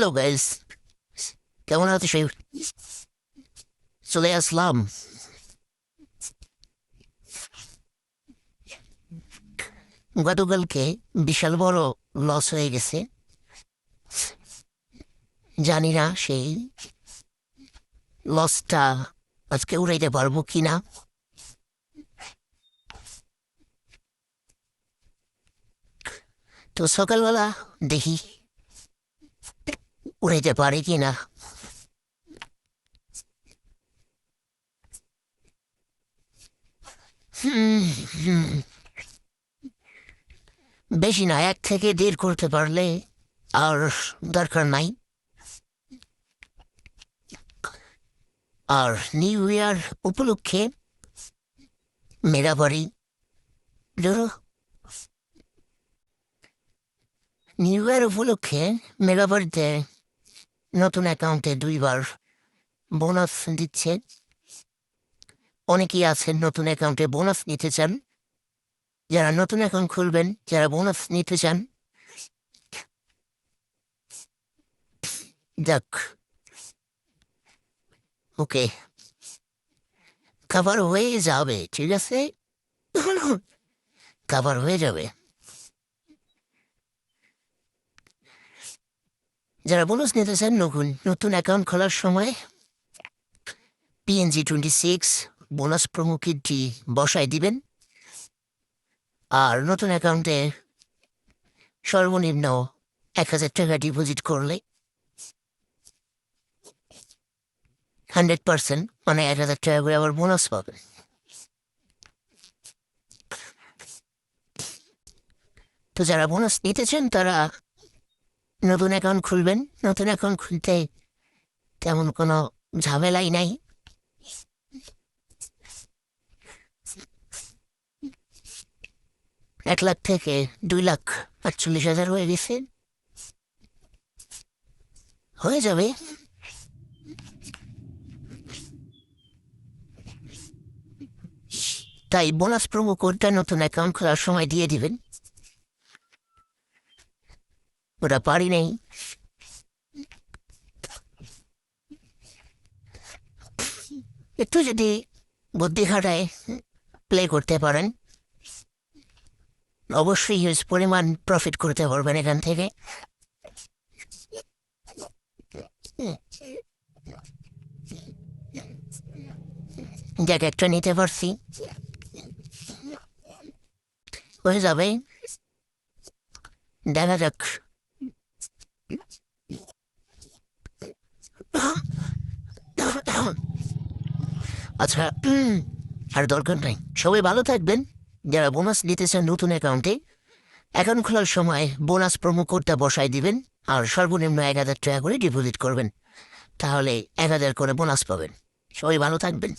Hello guys কেমন আছো সেই চলে আসলাম গতকালকে বিশাল বড় লস হয়ে গেছে জানি না সেই লসটা আজকে উড়াইতে পারব কিনা তো সকালবেলা দেখি উড়াইতে পারে হুম, হুম। বেশি না এক থেকে দেড় করতে পারলে আর দরকার নাই। আর নিউ ইয়ার উপলক্ষে মেরা বাড়ি। ধরো। নিউ ইয়ার উপলক্ষে মেরা বাড়িতে নতুন অ্যাকাউন্টে দুইবার বোনাস দিচ্ছে। অনেকেই আছেন নতুন অ্যাকাউন্টে বোনাস নিতে চান। যারা নতুন অ্যাকাউন্ট খুলবেন, যারা বোনাস নিতে চান, যাক। ওকে। খাবার হয়ে যাবে, ঠিক আছে? খাবার হয়ে যাবে। যারা বোনাস নিতে চান নতুন নতুন অ্যাকাউন্ট খোলার সময় পিএনজি টোয়েন্টি সিক্স বোনাস প্রমুখিটি বসায় দিবেন। আর নতুন অ্যাকাউন্টে সর্বনিম্ন এক হাজার টাকা ডিপোজিট করলে হান্ড্রেড পার্সেন্ট মানে এক হাজার টাকা করে আবার বোনাস পাবে তো যারা বোনাস নিতেছেন তারা নতুন অ্যাকাউন্ট খুলবেন, নতুন অ্যাকাউন্ট খুলতে তেমন কোনো ঝামেলাই নাই। এক লাখ থেকে দুই লাখ আটচল্লিশ হাজার হয়ে গেছে। হয়ে যাবে। তাই বোনাস প্রোমো কোডটা নতুন অ্যাকাউন্ট খোলার সময় দিয়ে দিবেন। ওটা পারি নেই একটু যদি বুদ্ধি খাটায় প্লে করতে পারেন, অবশ্যই হিউজ পরিমাণ প্রফিট করতে পারবেন এখান থেকে। একটা নিতে পারছি। হয়ে যাবে। দেখা যাক। আচ্ছা আর দরকার নাই। সবাই ভালো থাকবেন। যারা বোনাস দিতেছেন নতুন অ্যাকাউন্টে, অ্যাকাউন্ট খোলার সময় বোনাস প্রোমো কোডটা বসায় দিবেন আর সর্বনিম্ন এক হাজার টাকা করে ডিপোজিট করবেন। তাহলে এক হাজার করে বোনাস পাবেন। সবাই ভালো থাকবেন।